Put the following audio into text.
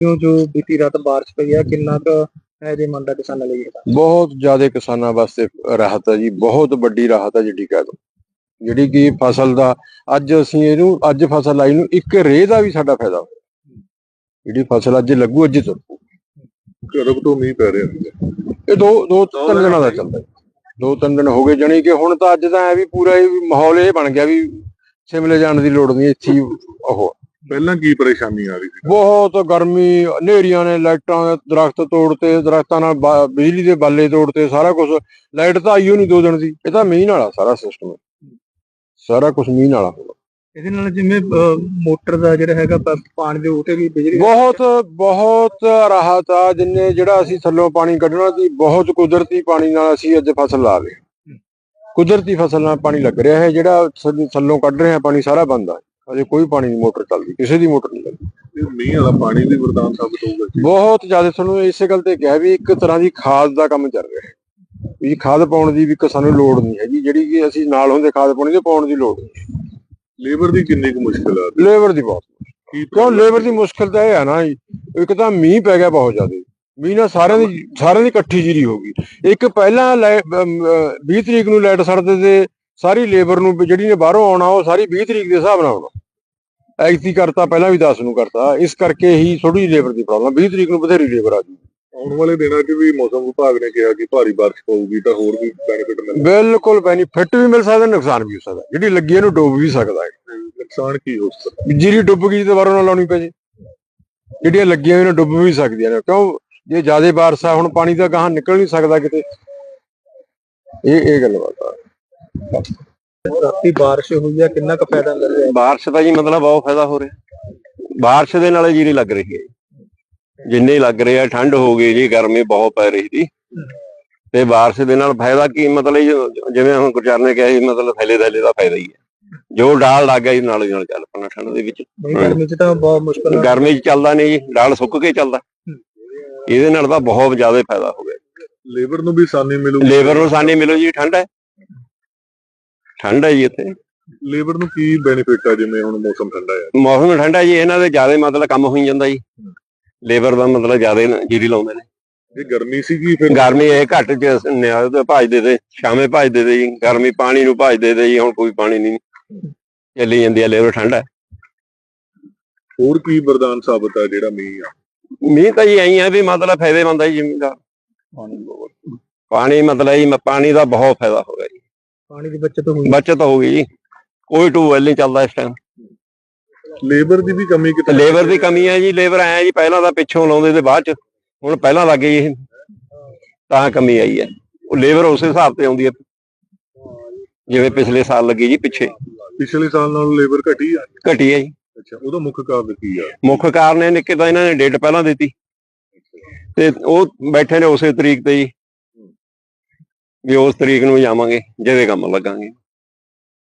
ਕਿਉਂ ਜੋ ਬੀਤੀ ਰਾਤ ਬਾਰਿਸ਼ ਪਈ ਆ ਕਿੰਨਾ ਕੁ ਫਾਇਦੇਮੰਦ ਆ ਕਿਸਾਨਾਂ ਲਈ ਬਹੁਤ ਜ਼ਿਆਦਾ ਕਿਸਾਨਾਂ ਵਾਸਤੇ ਰਾਹਤ ਹੈ ਜੀ ਬਹੁਤ ਵੱਡੀ ਰਾਹਤ ਹੈ ਜਿਹੜੀ ਕਹਿ ਦੋ। ਜਿਹੜੀ ਕਿ ਫਸਲ ਦਾ ਅੱਜ ਅਸੀਂ ਇਹਨੂੰ ਅੱਜ ਫਸਲ ਲਾਈ ਨੂੰ ਇੱਕ ਰੇਹ ਦਾ ਵੀ ਸਾਡਾ ਫਾਇਦਾ ਹੋਇਆ। ਜਿਹੜੀ ਫਸਲ ਅੱਜ ਲੱਗੂ ਅੱਜ ਤੁਰੂ ਕਦੋਂ ਤੋਂ ਮੀਂਹ ਪੈ ਰਿਹਾ ਇਹ ਦੋ ਦੋ ਤਿੰਨ ਦਿਨਾਂ ਦਾ ਚੱਲਦਾ। ਦੋ ਤਿੰਨ ਦਿਨ ਹੋ ਗਏ ਜਾਣੀ ਕਿ ਹੁਣ ਤਾਂ ਅੱਜ ਤਾਂ ਐ ਵੀ ਪੂਰਾ ਇਹ ਮਾਹੌਲ ਇਹ ਬਣ ਗਿਆ ਵੀ ਸ਼ਿਮਲੇ ਜਾਣ ਦੀ ਲੋੜ ਨਹੀਂ ਇੱਥੇ ਉਹ ਪਹਿਲਾਂ ਕੀ ਪਰੇਸ਼ਾਨੀ ਆ ਰਹੀ ਸੀ? ਬਹੁਤ ਗਰਮੀ ਹਨੇਰੀਆਂ ਨੇ ਲਾਈਟਾਂ ਦੇ ਦਰਖਤ ਤੋੜਤੇ ਦਰਖਤਾਂ ਨਾਲ ਬਿਜਲੀ ਦੇ ਬਾਲੇ ਤੋੜਤੇ ਸਾਰਾ ਕੁਝ ਲਾਈਟ ਤਾਂ ਆਈਓ ਨਹੀਂ ਦੋ ਦਿਨ ਦੀ। ਇਹ ਤਾਂ ਮੀਂਹ ਨਾਲ ਆ ਸਾਰਾ ਸਿਸਟਮ ਸਾਰਾ ਕੁਝ ਮੀਂਹ ਨਾਲ ਆ। ਇਹਦੇ ਨਾਲ ਜਿਵੇਂ ਮੋਟਰ ਦਾ ਜਿਹੜਾ ਹੈਗਾ ਪਾਣੀ ਦੇ ਉਤੇ ਵੀ ਬਿਜਲੀ ਬਹੁਤ ਬਹੁਤ ਰਾਹਤ ਆ। ਜਿੰਨੇ ਜਿਹੜਾ ਅਸੀਂ ਥੱਲੋਂ ਪਾਣੀ ਕੱਢਣਾ ਸੀ ਬਹੁਤ ਕੁਦਰਤੀ ਪਾਣੀ ਨਾਲ ਅਸੀਂ ਅੱਜ ਫਸਲ ਲਾ ਰਹੇ। ਕੁਦਰਤੀ ਫਸਲ ਨਾਲ ਪਾਣੀ ਲੱਗ ਰਿਹਾ ਹੈ। ਜਿਹੜਾ ਥੱਲੇ- ਥੱਲੋਂ ਕੱਢ ਰਹੇ ਹਾਂ ਪਾਣੀ ਸਾਰਾ ਬੰਦ ਆ। ਅਜੇ ਕੋਈ ਪਾਣੀ ਦੀ ਮੋਟਰ ਚੱਲਦੀ ਕਿਸੇ ਦੀ ਮੋਟਰ ਨਹੀਂ ਚੱਲਦੀ। ਮੀਂਹ ਵਾਲਾ ਪਾਣੀ ਵੀ ਵਰਦਾਨ ਸਾਬਤ ਹੋਊਗਾ ਜੀ। ਬਹੁਤ ਜ਼ਿਆਦਾ ਤੁਹਾਨੂੰ ਇਸੇ ਗੱਲ ਤੇ ਕਿਹਾ ਵੀ ਇੱਕ ਤਰ੍ਹਾਂ ਦੀ ਖਾਦ ਦਾ ਕੰਮ ਚੱਲ ਰਿਹਾ ਹੈ। ਵੀ ਖਾਦ ਪਾਉਣ ਦੀ ਵੀ ਸਾਨੂੰ ਲੋੜ ਨਹੀਂ ਹੈਗੀ ਜਿਹੜੀ ਕਿ ਅਸੀਂ ਨਾਲ ਹੁੰਦੇ ਖਾਦ ਪਾਉਣੀ ਤੇ ਪਾਉਣ ਦੀ ਲੋੜ ਨਹੀਂ ਲੇਬਰ ਦੀ ਕਿੰਨੀ ਕੁ ਮੁਸ਼ਕਲ ਆ? ਲੇਬਰ ਦੀ ਬਹੁਤ ਕੀ ਕਿਉਂ? ਲੇਬਰ ਦੀ ਮੁਸ਼ਕਲ ਤਾਂ ਇਹ ਹੈ ਨਾ ਜੀ, ਇੱਕ ਤਾਂ ਮੀਂਹ ਪੈ ਗਿਆ ਬਹੁਤ ਜ਼ਿਆਦਾ। ਮੀਂਹ ਨਾਲ ਸਾਰਿਆਂ ਦੀ ਸਾਰਿਆਂ ਦੀ ਇਕੱਠੀ ਜੀਰੀ ਹੋ ਗਈ। ਇੱਕ ਪਹਿਲਾਂ ਲੈ- ਅਮ, ਅਹ, 20 ਤਰੀਕ ਨੂੰ ਲਾਈਟ ਸੜਦੇ ਤੇ ਸਾਰੀ ਲੇਬਰ ਨੂੰ ਵੀ ਜਿਹੜੀ ਨੇ ਬਾਹਰੋਂ ਆਉਣਾ ਉਹ ਸਾਰੀ 20 ਤਰੀਕ ਦੇ ਹਿਸਾਬ ਨਾਲ ਆਉਣਾ। ਐਗਤੀ ਕਰਤਾ ਪਹਿਲਾਂ ਵੀ 10 ਨੂੰ ਕਰਤਾ। ਇਸ ਕਰਕੇ ਹੀ ਥੋੜੀ ਲੇਬਰ ਦੀ ਪ੍ਰੋਬਲਮ 20 ਤਰੀਕ ਨੂੰ ਬਥੇਰੀ ਲੇਬਰ ਆ ਜੂ ਆਉਣ ਵਾਲੇ ਦਿਨਾਂ 'ਚ ਵੀ ਮੌਸਮ ਵਿਭਾਗ ਨੇ ਕਿਹਾ ਕਿ ਭਾਰੀ ਬਾਰਿਸ਼ ਪਊਗੀ ਤਾਂ ਹੋਰ ਵੀ ਬੈਨੀਫਿਟ ਮਿਲਦਾ ਬਿਲਕੁਲ ਬੈਨੀਫਿਟ ਵੀ ਮਿਲ ਸਕਦਾ ਨੁਕਸਾਨ ਵੀ ਹੋ ਸਕਦਾ। ਜਿਹੜੀ ਲੱਗੀ ਇਹਨੂੰ ਡੁੱਬ ਵੀ ਸਕਦਾ ਹੈ। ਨੁਕਸਾਨ ਕੀ ਹੋ ਸਕਦਾ? ਜੀਰੀ ਡੁੱਬ ਗਈ ਤੇ ਬਾਹਰੋਂ ਨਾ ਲਾਉਣੀ ਪੈ ਜੇ। ਜਿਹੜੀਆਂ ਲੱਗੀਆਂ ਹੋਈਆਂ ਡੁੱਬ ਵੀ ਸਕਦੀਆਂ ਨੇ। ਕਿਉਂ? ਜੇ ਜ਼ਿਆਦਾ ਬਾਰਿਸ਼ ਆ ਹੁਣ ਪਾਣੀ ਤਾਂ ਗਾਹਾਂ ਨਿਕਲ ਨਹੀਂ ਸਕਦਾ ਕਿਤੇ। ਇਹ ਇਹ ਗੱਲ ਬਾਤ ਆ। ਰਾਤੀ ਬਾਰਿਸ਼ ਹੋਈ ਆ ਕਿੰਨਾ ਕੁ ਫਾਇਦਾ ਮਿਲ ਰਿਹਾ? ਬਾਰਿਸ਼ ਦਾ ਜੀ ਮਤਲਬ ਬਹੁਤ ਫਾਇਦਾ ਹੋ ਰਿਹਾ। ਬਾਰਿਸ਼ ਦੇ ਨਾਲ ਜੀਰੀ ਲੱਗ ਰਹੀ। ਹੈ ਜਿੰਨੇ ਲੱਗ ਰਿਹਾ ਠੰਡ ਹੋ ਗਈ ਜੀ ਗਰਮੀ ਬਹੁਤ ਪੈ ਰਹੀ ਸੀ ਤੇ ਬਾਰਿਸ਼ ਦੇ ਨਾਲ ਫਾਇਦਾ ਕੀ ਮਤਲਬ ਜਿਵੇਂ ਹੁਣ ਗੁਰਚਰਨ ਨੇ ਕਿਹਾ ਸੀ ਮਤਲਬ ਥੈਲੇ ਥੈਲੇ ਦਾ ਫਾਇਦਾ ਹੀ ਹੈ ਜੋ ਡਾਲ ਲੱਗ ਗਿਆ ਜੀ ਨਾਲ ਨਾਲ ਚੱਲ ਪਣਾ ਠੰਡ ਦੇ ਵਿੱਚ। ਨਹੀਂ ਗਰਮੀ ਚ ਤਾਂ ਬਹੁਤ ਮੁਸ਼ਕਲ ਗਰਮੀ 'ਚ ਚੱਲਦਾ ਨਹੀਂ ਜੀ ਡਾਲ ਸੁੱਕ ਕੇ ਚੱਲਦਾ। ਇਹਦੇ ਨਾਲ ਤਾਂ ਬਹੁਤ ਜ਼ਿਆਦਾ ਫਾਇਦਾ ਹੋ ਗਿਆ। ਲੇਬਰ ਨੂੰ ਵੀ ਆਸਾਨੀ ਮਿਲੂਗੀ। ਲੇਬਰ ਨੂੰ ਸਾਨੀ ਮਿਲੋ ਜੀ ਠੰਡ ਹੈ। ਠੰਡ ਹੈ ਜੀ ਇੱਥੇ। ਲੇਬਰ ਨੂੰ ਕੀ ਬੈਨੀਫਿਟ ਆ ਜਿਵੇਂ ਹੁਣ ਮੌਸਮ ਠੰਡਾ ਹੈ ਮੌਸਮ ਠੰਡਾ ਜੀ ਇਹਨਾਂ ਦੇ ਜ਼ਿਆਦਾ ਮਤਲਬ ਕੰਮ ਹੋਈ ਜਾਂਦਾ ਜੀ। ਲੇਬਰ ਦਾ ਮਤਲਬ ਜ਼ਿਆਦਾ ਜੀਰੀ ਲਾਉਂਦੇ ਨੇ। ਜੇ ਗਰਮੀ ਸੀਗੀ ਫਿਰ? ਗਰਮੀ ਇਹ ਘੱਟ ਚ ਨਿਆਲ ਤੇ ਭਜਦੇ ਤੇ ਸ਼ਾਮੇ ਭਜਦੇ ਤੇ ਜੀ ਗਰਮੀ ਪਾਣੀ ਨੂੰ ਭਜਦੇ ਤੇ ਜੀ ਹੁਣ ਕੋਈ ਪਾਣੀ ਨਹੀਂ। ਚੱਲੀ ਜਾਂਦੀ ਆ ਲੇਬਰ ਠੰਡਾ ਹੋਰ ਕੀ ਵਰਦਾਨ ਸਾਬਤ ਆ ਜਿਹੜਾ ਮੀਂਹ ਆ? ਮੀਂਹ ਤਾਂ ਜੀ ਐਂ ਆ ਵੀ ਮਤਲਬ ਫਾਇਦੇਮੰਦ ਹੈ ਜੀ ਜ਼ਮੀਨਦਾਰ ਪਾਣੀ ਮਤਲਬ ਜੀ ਪਾਣੀ ਦਾ ਬਹੁਤ ਫਾਇਦਾ ਹੋ ਗਿਆ ਜੀ। ਪਾਣੀ ਦੀ ਬਚਤ ਹੋਈ ਬਚਤ ਹੋ ਗਈ ਜੀ। ਕੋਈ ਟੂਬਵੈਲ ਨਹੀਂ ਚੱਲਦਾ ਇਸ ਟਾਈਮ ਲੇਬਰ ਦੀ ਵੀ ਕਮੀ ਕਿਤੇ ਲੇਬਰ ਦੀ ਕਮੀ ਹੈ ਜੀ ਲੇਬਰ ਆਇਆ ਜੀ ਪਹਿਲਾਂ ਤਾਂ ਪਿੱਛੋਂ ਲਾਉਂਦੇ ਤੇ ਬਾਅਦ ਚ ਹੁਣ ਪਹਿਲਾਂ ਲੱਗ ਗਈ ਇਹ। ਤਾਂ ਕਮੀ ਆਈ ਹੈ। ਉਹ ਲੇਬਰ ਉਸੇ ਹਿਸਾਬ ਤੇ ਆਉਂਦੀ ਹੈ। ਜਿਵੇਂ ਪਿਛਲੇ ਸਾਲ ਲੱਗੀ ਜੀ ਪਿੱਛੇ। ਪਿਛਲੇ ਸਾਲ ਨਾਲੋਂ ਲੇਬਰ ਘਟੀ ਆ। ਘਟੀ ਹੈ ਜੀ। ਅੱਛਾ ਉਹਦਾ ਮੁੱਖ ਕਾਰਨ ਕੀ ਆ? ਮੁੱਖ ਕਾਰਨ ਇਹ ਨੇ ਕਿ ਤਾਂ ਇਹਨਾਂ ਨੇ ਡੇਟ ਪਹਿਲਾਂ ਦਿੱਤੀ। ਤੇ ਉਹ ਬੈਠੇ ਨੇ ਉਸੇ ਤਰੀਕ ਤੇ ਜੀ। ਵੀ ਉਸ ਤਰੀਕ ਨੂੰ ਜਾਵਾਂਗੇ ਜਿਹਦੇ ਕੰਮ ਲੱਗਾਂਗੇ।